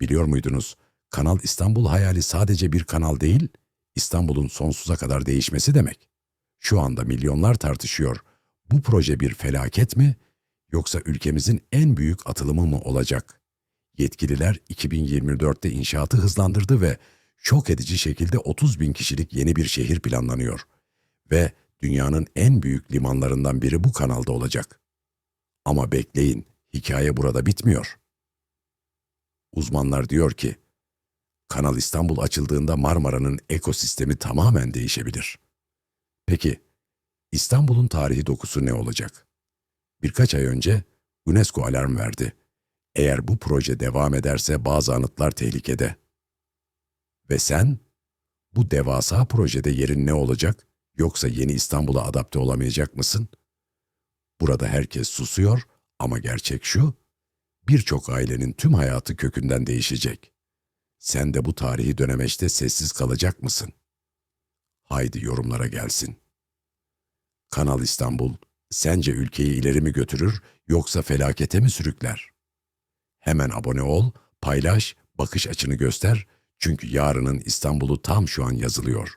Biliyor muydunuz? Kanal İstanbul hayali sadece bir kanal değil, İstanbul'un sonsuza kadar değişmesi demek. Şu anda milyonlar tartışıyor. Bu proje bir felaket mi yoksa ülkemizin en büyük atılımı mı olacak? Yetkililer 2024'te inşaatı hızlandırdı ve şok edici şekilde 30 bin kişilik yeni bir şehir planlanıyor. Ve dünyanın en büyük limanlarından biri bu kanalda olacak. Ama bekleyin, hikaye burada bitmiyor. Uzmanlar diyor ki, Kanal İstanbul açıldığında Marmara'nın ekosistemi tamamen değişebilir. Peki, İstanbul'un tarihi dokusu ne olacak? Birkaç ay önce UNESCO alarm verdi. Eğer bu proje devam ederse bazı anıtlar tehlikede. Ve sen, bu devasa projede yerin ne olacak yoksa yeni İstanbul'a adapte olamayacak mısın? Burada herkes susuyor ama gerçek şu, birçok ailenin tüm hayatı kökünden değişecek. Sen de bu tarihi dönemeçte sessiz kalacak mısın? Haydi yorumlara gelsin. Kanal İstanbul, sence ülkeyi ileri mi götürür yoksa felakete mi sürükler? Hemen abone ol, paylaş, bakış açını göster çünkü yarının İstanbul'u tam şu an yazılıyor.